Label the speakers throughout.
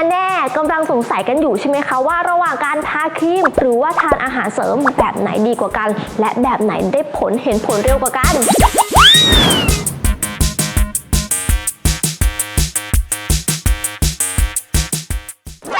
Speaker 1: ันแน่กำลังสงสัยกันอยู่ใช่ไหมคะว่าระหว่างการทาครีม หรือว่าทานอาหารเสริมแบบไหนดีกว่ากัน และแบบไหนได้ผลเห็นผลเร็วกว่ากัน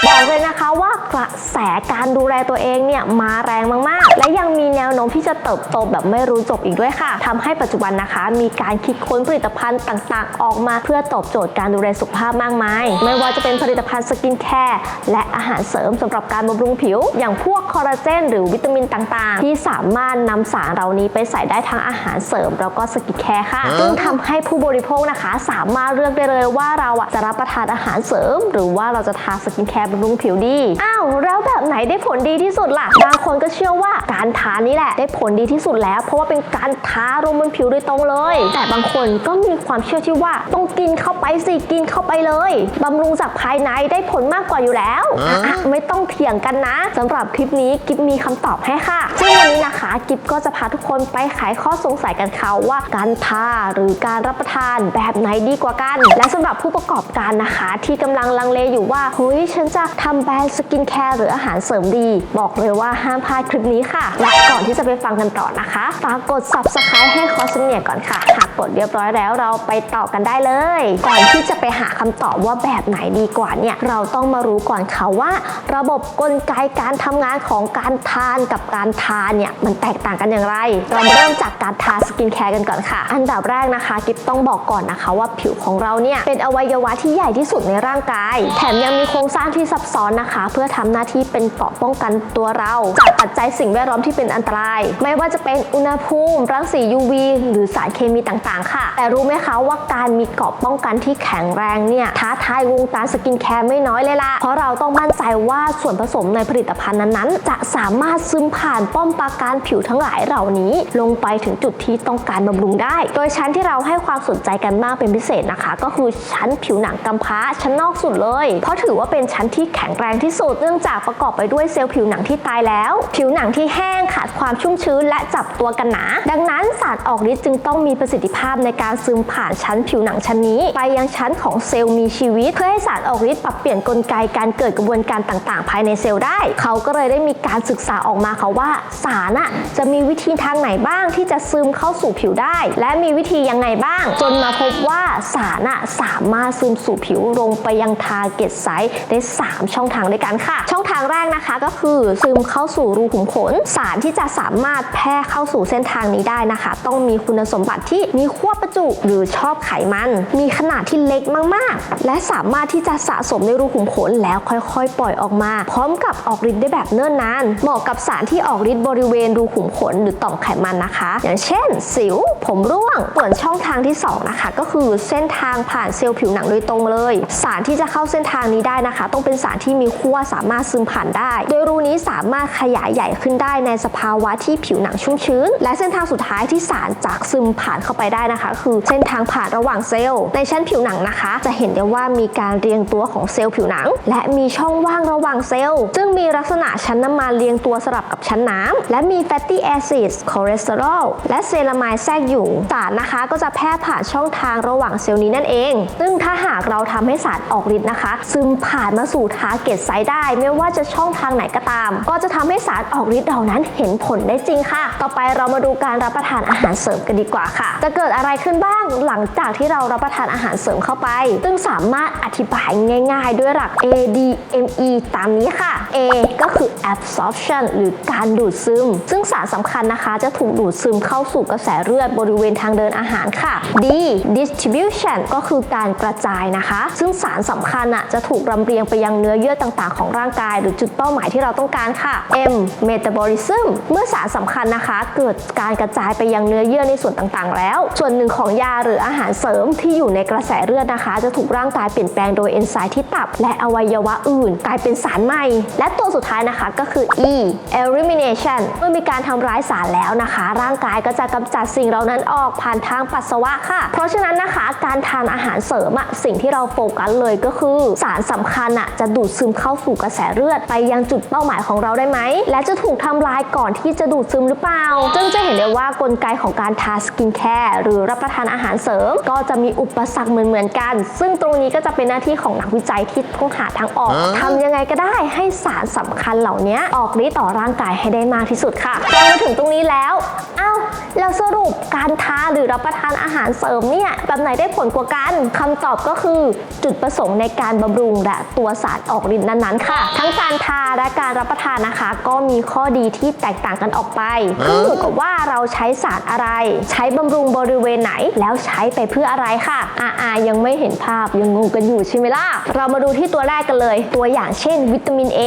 Speaker 1: บอกเลยนะคะว่า กระแสการดูแลตัวเองเนี่ยมาแรงมากๆ และยังมีแนวโน้มที่จะเติบโตแบบไม่รู้จบอีกด้วยค่ะทำให้ปัจจุบันนะคะ มีการคิดค้นผลิตภัณฑ์ต่างๆ ออกมา เพื่อตอบโจทย์การดูแลสุขภาพมากมาย ไม่ว่าจะเป็นผลิตภัณฑ์สกินแคร์และอาหารเสริมสำหรับการบำรุงผิว อย่างพวกคอลลาเจนหรือวิตามินต่างๆ ที่สามารถนำสารเหล่านี้ไปใส่ได้ทั้งอาหารเสริมแล้วก็สกินแคร์ค่ะซึ่งทำให้ผู้บริโภคนะคะ สามารถเลือกได้เลยว่าเราอะจะรับประทานอาหารเสริม หรือว่าเราจะทาสกินแคร์บำรุงผิวดีอ้าวแล้วแบบไหนได้ผลดีที่สุดล่ะ บางคนก็เชื่อว่าการทานี่แหละได้ผลดีที่สุดแล้ว เพราะว่าเป็นการทาลงบนผิวโดยตรงเลย แต่บางคนก็มีความเชื่อที่ว่าต้องกินเข้าไปสิกินเข้าไปเลยบำรุงจากภายในได้ผลมากกว่าอยู่แล้วอะไม่ต้องเถียงกันนะสำหรับคลิปนี้กิฟมีคำตอบให้ค่ะซึ่งวันนี้นะคะกิฟก็จะพาทุกคนไปไขข้อสงสัยกันค่ะว่าการทาหรือการรับประทานแบบไหนดีกว่ากัน และสำหรับผู้ประกอบการนะคะ ที่กำลังลังเลอยู่ว่าเฮ้ยฉันจะทำแบรนด์สกินแคร์หรืออาหารเสริมดี บอกเลยว่าห้ามพลาดคลิปนี้ค่ะ และก่อนที่จะไปฟังกันต่อนะคะฝากกด subscribe ให้คอสเนียก่อนค่ะ หากกดเรียบร้อยแล้วเราไปต่อกันได้เลย ก่อนที่จะไปหาคำตอบว่าแบบไหนดีกว่าเนี่ยเราต้องมารู้ก่อนค่ะว่า ระบบกลไกการทำงานของการทานกับการทานเนี่ยมันแตกต่างกันอย่างไร เรามาเริ่มจากการทาสกินแคร์กันก่อนค่ะ อันดับแรกนะคะกิฟต้องบอกก่อนนะคะว่าผิวของเราเนี่ยเป็นอวัยวะที่ใหญ่ที่สุดในร่างกาย แถมยังมีโครงสร้างที่ซับซ้อนนะคะ เพื่อททำหน้าที่เป็นเกราะป้องกันตัวเรา จากปัจจัยสิ่งแวดล้อมที่เป็นอันตราย ไม่ว่าจะเป็นอุณหภูมิ รังสี UV หรือสารเคมีต่างๆ ค่ะ แต่รู้ไหมคะว่าการมีเกราะป้องกันที่แข็งแรงเนี่ยท้าทายวงการสกินแคร์ไม่น้อยเลยล่ะ เพราะเราต้องมั่นใจว่าส่วนผสมในผลิตภัณฑ์นั้นๆ จะสามารถซึมผ่านป้อมปราการผิวทั้งหลายเหล่านี้ ลงไปถึงจุดที่ต้องการบำรุงได้ โดยชั้นที่เราให้ความสนใจกันมากเป็นพิเศษนะคะ ก็คือชั้นผิวหนังกำพร้าชั้นนอกสุดเลย เพราะถือว่าเป็นชั้นที่แข็งแรงที่สุดเนื่องจากประกอบไปด้วยเซลล์ผิวหนังที่ตายแล้ว ผิวหนังที่แห้งขาดความชุ่มชื้นและจับตัวกันหนา ดังนั้นสารออกฤทธิ์จึงต้องมีประสิทธิภาพในการซึมผ่านชั้นผิวหนังชั้นนี้ ไปยังชั้นของเซลล์มีชีวิต เพื่อให้สารออกฤทธิ์ปรับเปลี่ยนกลไกการเกิดกระบวนการต่างๆ ภายในเซลล์ได้ เขาก็เลยได้มีการศึกษาออกมาค่ะว่าสารน่ะจะมีวิธีทางไหนบ้างที่จะซึมเข้าสู่ผิวได้ และมีวิธียังไงบ้าง จนมาพบว่าสารน่ะสามารถซึมสู่ผิวลงไปยังทาร์เก็ตไซต์ได้ 3 ช่องทางด้วยกันค่ะช่องทางแรกนะคะก็คือซึมเข้าสู่รูขุมขน สารที่จะสามารถแพร่เข้าสู่เส้นทางนี้ได้นะคะ ต้องมีคุณสมบัติที่มีขั้วประจุหรือชอบไขมัน มีขนาดที่เล็กมากๆ และสามารถที่จะสะสมในรูขุมขนแล้วค่อยๆ ปล่อยออกมา พร้อมกับออกฤทธิ์ได้แบบเนิ่นนาน เหมาะกับสารที่ออกฤทธิ์บริเวณรูขุมขนหรือต่อมไขมันนะคะ อย่างเช่น สิว ผมร่วงส่วนช่องทางที่สองนะคะ ก็คือเส้นทางผ่านเซลล์ผิวหนังโดยตรงเลย สารที่จะเข้าเส้นทางนี้ได้นะคะ ต้องเป็นสารที่มีขั้วสามารถซึมผ่านได้ โดยรูนี้สามารถขยายใหญ่ขึ้นได้ในสภาวะที่ผิวหนังชุ่มชื้น และเส้นทางสุดท้ายที่สารจากซึมผ่านเข้าไปได้นะคะ คือเส้นทางผ่านระหว่างเซลล์ ในชั้นผิวหนังนะคะ จะเห็นได้ว่ามีการเรียงตัวของเซลล์ผิวหนัง และมีช่องว่างระหว่างเซลล์ ซึ่งมีลักษณะชั้นน้ำมันเรียงตัวสลับกับชั้นน้ำและมีแฟตตี้แอซิดคอเลสเตอรอลและเซรามายแทรกอยู่สารนะคะก็จะแพร่ผ่านช่องทางระหว่างเซลล์นี้นั่นเอง ซึ่งถ้าหากเราทำให้สารออกฤทธิ์นะคะ ซึมผ่านมาสู่ทาร์เก็ตไซต์ได้ไม่ว่าจะช่องทางไหนก็ตาม ก็จะทำให้สารออกฤทธิ์เหล่านั้นเห็นผลได้จริงค่ะ ต่อไปเรามาดูการรับประทานอาหารเสริมกันดีกว่าค่ะ จะเกิดอะไรขึ้นบ้างหลังจากที่เรารับประทานอาหารเสริมเข้าไป ซึ่งสามารถอธิบายง่าย ๆ ด้วยหลัก ADME ตามนี้ค่ะ A ก็คือ absorption หรือการดูดซึม ซึ่งสารสำคัญนะคะจะถูกดูดซึมเข้าสู่กระแสเลือดบริเวณทางเดินอาหารค่ะ D distribution ก็คือการกระจายนะคะ ซึ่งสารสำคัญอะจะถูกลำเลียงไปยังเนื้อเยื่อต่างๆ ของร่างกายหรือจุดเป้าหมายที่เราต้องการค่ะ M metabolism เมื่อสารสำคัญนะคะ เกิดการกระจายไปยังเนื้อเยื่อในส่วนต่างๆ แล้ว ส่วนหนึ่งของยาหรืออาหารเสริมที่อยู่ในกระแสเลือดนะคะ จะถูกร่างกายเปลี่ยนแปลงโดยเอนไซม์ที่ตับ และอวัยวะอื่น กลายเป็นสารใหม่ และตัวสุดท้ายนะคะก็คือ E elimination เมื่อมีการทำร้ายสารแล้วนะคะ ร่างกายก็จะกำจัดสิ่งเหล่านั้นออกผ่านทางปัสสาวะค่ะ เพราะฉะนั้นนะคะการทานอาหารเสริมอะสิ่งที่เราโฟกัสเลยก็คือ สารสำคัญอะจะดูดซึมเข้าสู่กระระแสเลือดไปยังจุดเป้าหมายของเราได้ไหม และจะถูกทำลายก่อนที่จะดูดซึมหรือเปล่าจึงจะเห็นได้ว่ากลไกของการทาสกินแคร์หรือรับประทานอาหารเสริม ก็จะมีอุปสรรคเหมือนๆกัน ซึ่งตรงนี้ก็จะเป็นหน้าที่ของนักวิจัยที่ต้องหาทางออกทำยังไงก็ได้ให้สารสำคัญเหล่านี้ออกฤทธิ์ต่อร่างกายให้ได้มากที่สุดค่ะฟังมาถึงตรงนี้แล้วเอ้าแล้วสรุปการทาหรือรับประทานอาหารเสริมเนี่ยแบบไหนได้ผลกว่ากันคำตอบก็คือจุดประสงค์ในการบำรุงและตัวสารออกฤทธิ์นั้นๆค่ะทั้งการทาและการรับประทานนะคะ ก็มีข้อดีที่แตกต่างกันออกไปขึ้นอยู่กับว่าเราใช้สารอะไร ใช้บำรุงบริเวณไหนแล้วใช้ไปเพื่ออะไรค่ะอ่าๆยังไม่เห็นภาพยังงงกันอยู่ใช่ไหมล่ะเรามาดูที่ตัวแรกกันเลย ตัวอย่างเช่น วิตามิน A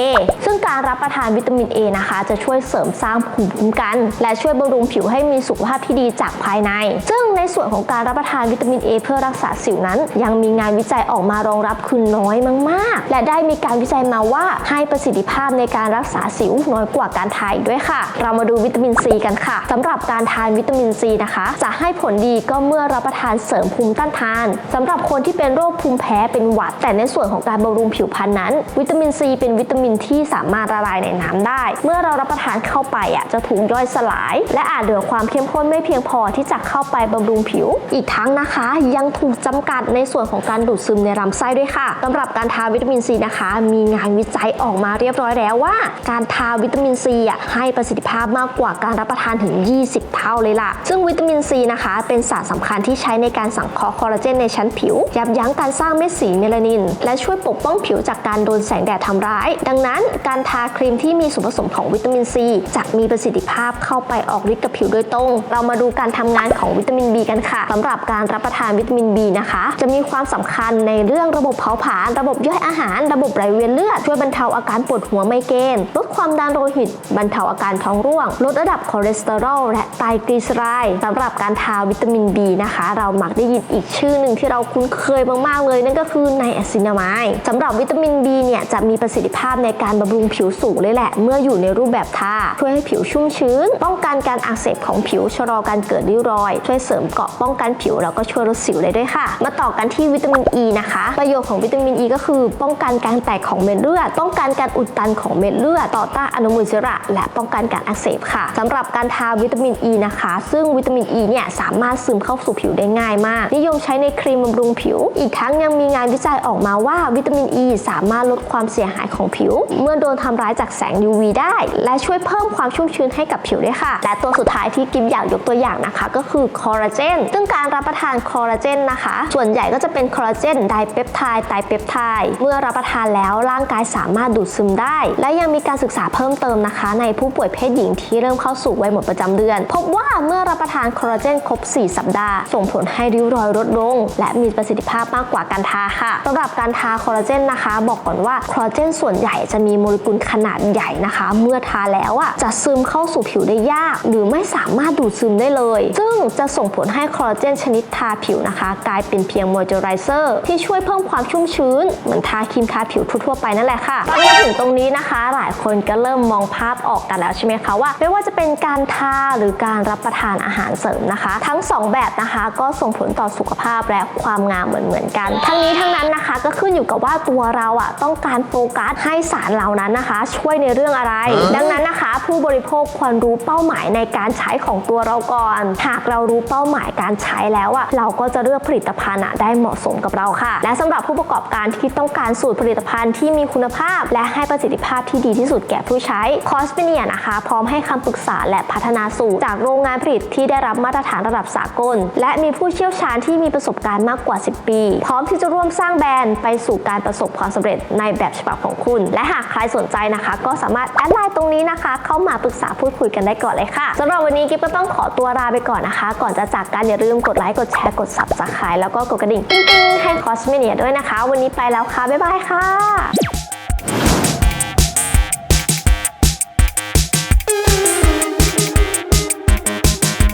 Speaker 1: ซึ่งการรับประทานวิตามิน A นะคะ จะช่วยเสริมสร้างภูมิคุ้มกัน และช่วยบำรุงผิวให้มีสุขภาพที่ดีจากภายใน ซึ่งในส่วนของการรับประทานวิตามิน A เพื่อรักษาสิวนั้น ยังมีงานวิจัยออกมารองรับคือน้อยมาก ๆ และได้มีการวิจัยมาว่าาให้ประสิทธิภาพในการรักษาสิวน้อยกว่าการทาอีกด้วยค่ะ เรามาดูวิตามินซีกันค่ะสำหรับการทานวิตามินซีนะคะ จะให้ผลดีก็เมื่อรับประทานเสริมภูมิต้านทานสำหรับคนที่เป็นโรคภูมิแพ้เป็นหวัด แต่ในส่วนของการบำรุงผิวพรรณนั้น วิตามินซีเป็นวิตามินที่สามารถละลายในน้ำได้ เมื่อเรารับประทานเข้าไปอะจะถูกย่อยสลาย และอาจเหลือความเข้มข้นไม่เพียงพอที่จะเข้าไปบำรุงผิว อีกทั้งนะคะ ยังถูกจำกัดในส่วนของการดูดซึมในลำไส้ด้วยค่ะสำหรับการทาวิตามินซีนะคะ มีงานวิจัยออกมาเรียบร้อยแล้วว่า การทาวิตามินซีอะให้ประสิทธิภาพมากกว่าการรับประทานถึง 20 เท่าเลยล่ะ ซึ่งวิตามินซีนะคะ เป็นสารสำคัญที่ใช้ในการสังเคราะห์คอลลาเจนในชั้นผิว ยับยั้งการสร้างเม็ดสีเมลานิน และช่วยปกป้องผิวจากการโดนแสงแดดทำร้าย ดังนั้น การทาครีมที่มีส่วนผสมของวิตามินซีจะมีประสิทธิภาพเข้าไปออกฤทธิ์กับผิวโดยตรง เรามาดูการทำงานของวิตามิน B กันค่ะสำหรับการรับประทานวิตามิน B นะคะ จะมีความสำคัญในเรื่องระบบเผาผลาญระบบย่อยอาหาร ระบบไหลเวียนเลือดช่วยบรรเทาอาการปวดหัวไมเกรนลดความดันโลหิต บรรเทาอาการท้องร่วง ลดระดับคอเลสเตอรอลและไตรกลีเซอไรด์สำหรับการทาวิตามิน B นะคะ เรามักได้ยินอีกชื่อหนึ่งที่เราคุ้นเคยมากๆเลย นั่นก็คือไนอะซินามายสำหรับวิตามิน B เนี่ยจะมีประสิทธิภาพในการบำรุงผิวสูงเลยแหละ เมื่ออยู่ในรูปแบบทาช่วยให้ผิวชุ่มชื้น ป้องกันการอักเสบของผิวชะลอการเกิดริ้วรอย ช่วยเสริมเกาะป้องกันผิวแล้วก็ช่วยลดสิวได้ด้วยค่ะ มาต่อกันที่วิตามิน E นะคะ ประโยชน์ของวิตามิน E ก็คือ ป้องกันการแตกของเม็ดเลือดป้องกันการอุดตันของเม็ดเลือด ต่อต้านอนุมูลอิสระ และป้องกันการอักเสบค่ะสำหรับการทาวิตามิน E นะคะ ซึ่งวิตามิน E เนี่ยสามารถซึมเข้าสู่ผิวได้ง่ายมาก นิยมใช้ในครีมบำรุงผิว อีกทั้งยังมีงานวิจัยออกมาว่าวิตามิน E สามารถลดความเสียหายของผิว เมื่อโดนทำร้ายจากแสง UV ได้ และช่วยเพิ่มความชุ่มชื้นให้กับผิวด้วยค่ะ และตัวสุดท้ายที่กิมอยากยกตัวอย่างนะคะ ก็คือคอลลาเจน ซึ่งการรับประทานคอลลาเจนนะคะ ส่วนใหญ่ก็จะเป็นคอลลาเจนไดเปปไทด์ไตเปปไทด์เมื่อรับประทานแล้วร่างกายสาามารถดูดซึมได้ และยังมีการศึกษาเพิ่มเติมนะคะ ในผู้ป่วยเพศหญิงที่เริ่มเข้าสู่วัยหมดประจำเดือน พบว่าเมื่อรับประทานคอลลาเจนครบ 4 สัปดาห์ ส่งผลให้ริ้วรอยลดลง และมีประสิทธิภาพมากกว่าการทาค่ะสำหรับการทาคอลลาเจนนะคะ บอกก่อนว่าคอลลาเจนส่วนใหญ่จะมีโมเลกุลขนาดใหญ่นะคะ เมื่อทาแล้วอะจะซึมเข้าสู่ผิวได้ยาก หรือไม่สามารถดูดซึมได้เลย ซึ่งจะส่งผลให้คอลลาเจนชนิดทาผิวนะคะ กลายเป็นเพียงมอยเจอไรเซอร์ที่ช่วยเพิ่มความชุ่มชื้น เหมือนทาครีมทาผิวทั่วไปนั่นแหละค่ะตอนมาถึงตรงนี้นะคะ หลายคนก็เริ่มมองภาพออกกันแล้วใช่ไหมคะว่า ไม่ว่าจะเป็นการทาหรือการรับประทานอาหารเสริมนะคะ ทั้งสองแบบนะคะก็ส่งผลต่อสุขภาพและความงามเหมือนๆกัน ทั้งนี้ทั้งนั้นนะคะก็ขึ้นอยู่กับว่าตัวเราอะต้องการโฟกัสให้สารเหล่านั้นนะคะ ช่วยในเรื่องอะไร ดังนั้นนะคะ ผู้บริโภคควรรู้เป้าหมายในการใช้ของตัวเราก่อน หากเรารู้เป้าหมายการใช้แล้วอะเราก็จะเลือกผลิตภัณฑ์อะได้เหมาะสมกับเราค่ะ และสำหรับผู้ประกอบการที่ต้องการสูตรผลิตภัณฑ์ที่มีคุณภาพ และให้ประสิทธิภาพที่ดีที่สุดแก่ผู้ใช้คอสเปเนียนะคะ พร้อมให้คำปรึกษาและพัฒนาสูตรจากโรงงานผลิตที่ได้รับมาตรฐานระดับสากล และมีผู้เชี่ยวชาญที่มีประสบการณ์มากกว่า 10 ปี พร้อมที่จะร่วมสร้างแบรนด์ไปสู่การประสบความสำเร็จในแบบฉบับของคุณ และหากใครสนใจนะคะ ก็สามารถแอดไลน์ตรงนี้นะคะ เข้ามาปรึกษาพูดคุยกันได้ก่อนเลยค่ะสำหรับวันนี้กิ๊บก็ต้องขอตัวลาไปก่อนนะคะ ก่อนจะจากกันอย่าลืมกดไลค์กดแชร์กด subscribe แล้วก็กดกระดิ่งติ๊งๆให้คอสเมเนียด้วยนะคะ วันนี้ไปแล้วค่ะบ๊ายบายค่ะ